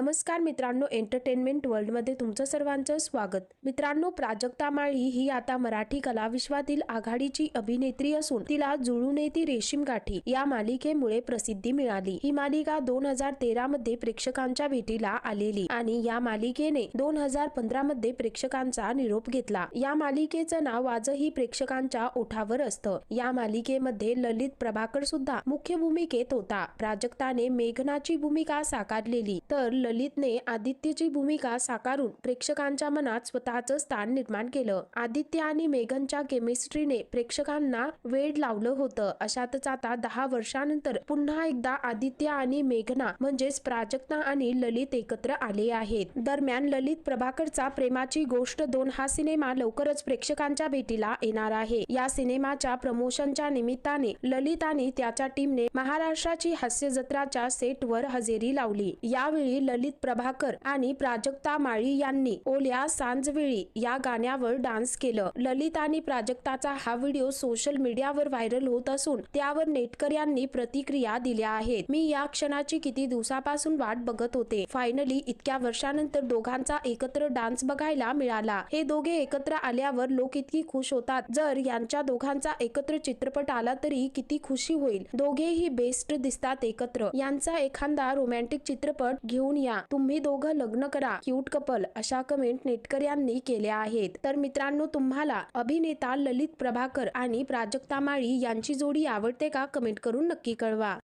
नमस्कार मित्रांनो एंटरटेनमेंट वर्ल्डमध्ये तुमचं सर्वांचं स्वागत. मित्रांनो प्राजक्ता माळी ही आता मराठी कला विश्वातील आघाडीची अभिनेत्री असून तिला जुळून येती रेशीम गाठी या मालिकेमुळे प्रसिद्धी मिळाली. ही मालिका दोन हजार तेरा मध्ये प्रेक्षकांच्या भेटीला आलेली आणि या मालिकेने दोन हजार पंधरा मध्ये प्रेक्षकांचा निरोप घेतला. या मालिकेचं नाव आजही प्रेक्षकांच्या ओठावर असतं. या मालिकेमध्ये ललित प्रभाकर सुद्धा मुख्य भूमिकेत होता. प्राजक्ताने मेघनाची भूमिका साकारलेली. तर ललितने आदित्यची भूमिका साकारून प्रेक्षकांच्या मनात स्वतःचं स्थान निर्माण केलं. आदित्य आणि मेघनच्या केमिस्ट्रीने प्रेक्षकांना वेड लावलं होतं. अशातच आता दहा वर्षानंतर पुन्हा एकदा आदित्य आणि मेघना म्हणजेच प्राजक्ता आणि ललित एकत्र आले आहेत. दरम्यान ललित प्रभाकरचा प्रेमाची गोष्ट दोन हा सिनेमा लवकरच प्रेक्षकांच्या भेटीला येणार आहे. या सिनेमाच्या प्रमोशनच्या निमित्ताने ललित आणि त्याच्या टीमने महाराष्ट्राची हास्य जत्राच्या सेटवर हजेरी लावली. यावेळी ललित प्रभाकर आणि प्राजक्ता माळी यांनी ओल्या सांजवेळी या गाण्यावर डान्स केलं. ललित आणि प्राजक्ताचा हा व्हिडिओ सोशल मीडियावर व्हायरल होत असून त्यावर नेटकर यांनी प्रतिक्रिया दिल्या आहेत. मी या क्षणाची किती दिवसापासून वाट बघत होते. फायनली इतक्या वर्षानंतर दोघांचा एकत्र डान्स बघायला मिळाला. हे दोघे एकत्र आल्यावर लोक इतकी खुश होतात. जर यांच्या दोघांचा एकत्र चित्रपट आला तरी किती खुशी होईल. दोघेही बेस्ट दिसतात एकत्र. यांचा एखादा रोमॅन्टिक चित्रपट घेऊन या. तुम्ही दोघं लग्न करा. क्यूट कपल अशा कमेंट नेटकर यांनी केल्या आहेत. तर मित्रांनो तुम्हाला अभिनेता ललित प्रभाकर आणि प्राजक्ता माळी यांची जोडी आवडते का? कमेंट करून नक्की कळवा.